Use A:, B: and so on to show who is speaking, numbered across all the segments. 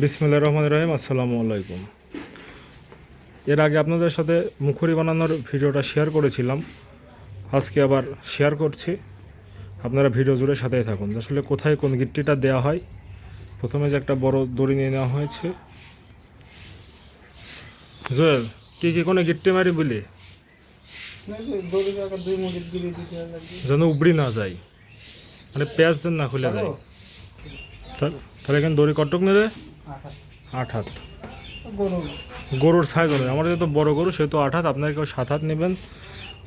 A: বিসমিল্লা রহমান রহিম আসসালামু আলাইকুম। এর আগে আপনাদের সাথে মুখুরি বানানোর ভিডিওটা শেয়ার করেছিলাম। আজকে আবার শেয়ার করছি। আপনারা ভিডিও জুড়ে সাথেই থাকুন। আসলে কোথায় কোন গিট্টিটা দেওয়া হয়? প্রথমে যে একটা বড় দড়ি নিয়ে নেওয়া হয়েছে। জোয়েল কি কি কোনো গিট্টি মারি বলি? যেন উবড়ি না যায়। মানে পেঁয়াজ যেন না খুলে যায়। তাহলে এখানে দড়ি কটক নেবে? আট হাত। গরুর সাইজ অনুযায়ী আমার যেহেতু বড় গরু সেহেতু আট হাত। আপনার কেউ সাত হাত নেবেন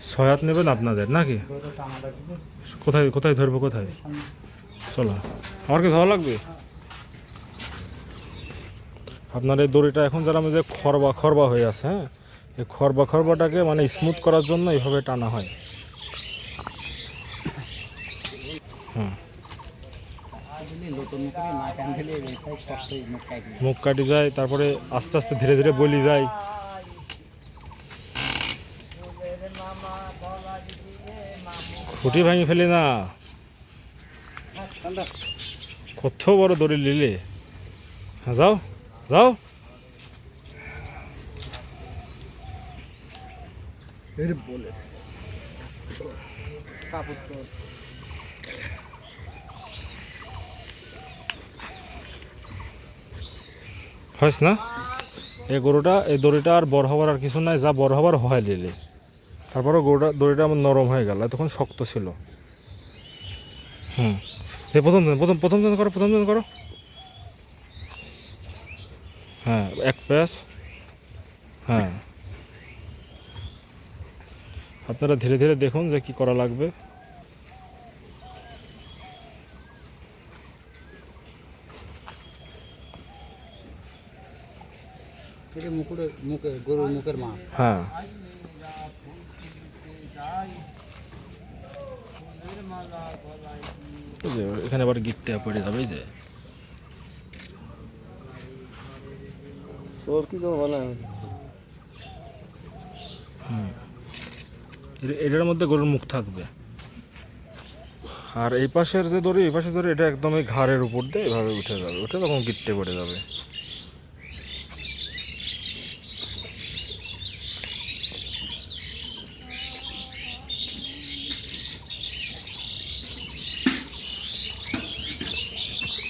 A: ছয় হাত নেবেন আপনাদের নাকি? কোথায় কোথায় ধরবো কোথায়? চলো। আমার কি ধরা লাগবে? আপনার এই দড়িটা এখন যারা যে খরবা খরবা হয়ে আছে হ্যাঁ? এই খরবা খরবাটাকে মানে স্মুথ করার জন্য এইভাবে টানা হ্যাঁ
B: নতুন করে না টান দিলে এটাই শক্তই মুখ
A: কাটি যায় তারপরে আস্তে আস্তে ধীরে ধীরে বলি যায়। খুঁটি ভাঙি ফেলি না। কত বড় দড়ি লিলে। হ্যাঁ যাও যাও।
B: এর বলে। কাপড়
A: হয়েছ না? এই গরুটা এই দড়িটা আর বড় হবার আর কিছু নাই যা বড় হবার হয় লিলে। তারপরে গরুটা দড়িটা আমার নরম হয়ে গেল তখন শক্ত ছিল। হুম। প্রথম দিন প্রথম প্রথম দিন করো প্রথম দিন করো। হ্যাঁ এক প্যাস হ্যাঁ। আপনারা ধীরে ধীরে দেখুন যে কি করা লাগবে।
B: এটা মুকুরে মুখে গরুর মুখের মা
A: হ্যাঁ। এখানে আবার গিটটা পড়ে যাবে এই যে।
B: সোর কি জন্য বলে?
A: এর- এটার মধ্যে গরুর মুখ থাকবে। আর এই পাশের যে দড়ি এই পাশে দড়ি এটা একদম এই ঘাড়ের উপর দিয়ে এভাবে উঠে যাবে উঠে তখন গিট্টে পড়ে যাবে।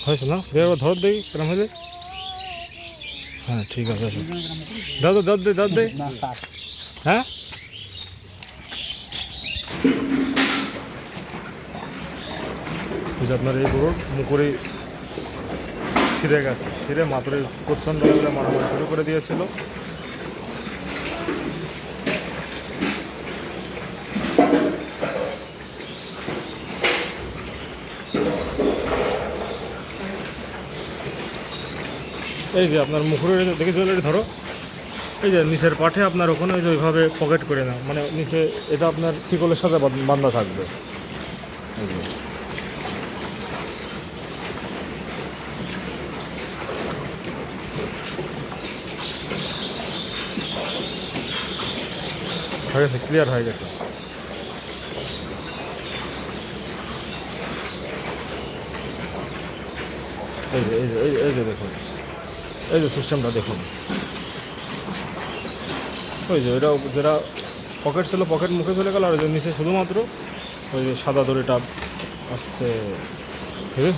A: হয়েছে না এবার ধর দেই কেরম হয়েছে হ্যাঁ ঠিক আছে দাদা দাদ দে দাও দে হ্যাঁ? আপনার এই গরুর মুকুরি ছিঁড়ে গেছে। ছিঁড়ে মাত্র প্রচণ্ড মারামারি শুরু করে দিয়েছিল। এই যে আপনার মুখরে দেখে জুয়েলারি ধরো। এই যে নিচের পাঠে আপনার ওখানে ওই যে ওইভাবে পকেট করে নাও। মানে নিচে এটা আপনার শিকলের সাথে বান্ধা থাকবে। হয়ে গেছে ক্লিয়ার হয়ে গেছে। এই যে এই যে এই যে দেখুন। এই যে সিস্টেমটা দেখুন। ওই যে ওইটা যেটা পকেট ছিল পকেট মুখে চলে গেল আর যে নিচে শুধুমাত্র ওই যে সাদা দড়িটা আসতে এই যে,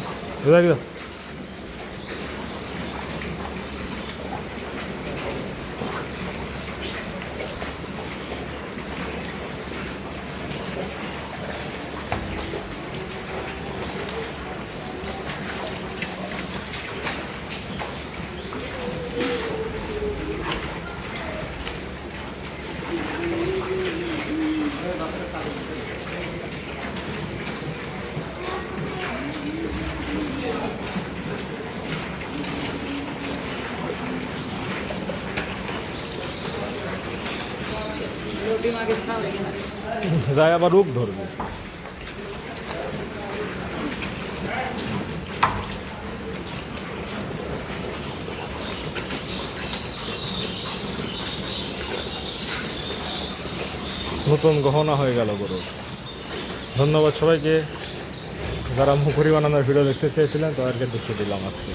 A: যায় আবার রোগ ধরবে। নতুন গহনা হয়ে গেল গরু ধন্যবাদ সবাইকে। যারা মুখুরি বানানোর ভিডিও দেখতে চেয়েছিলেন, তাদেরকে দেখিয়ে দিলাম আজকে।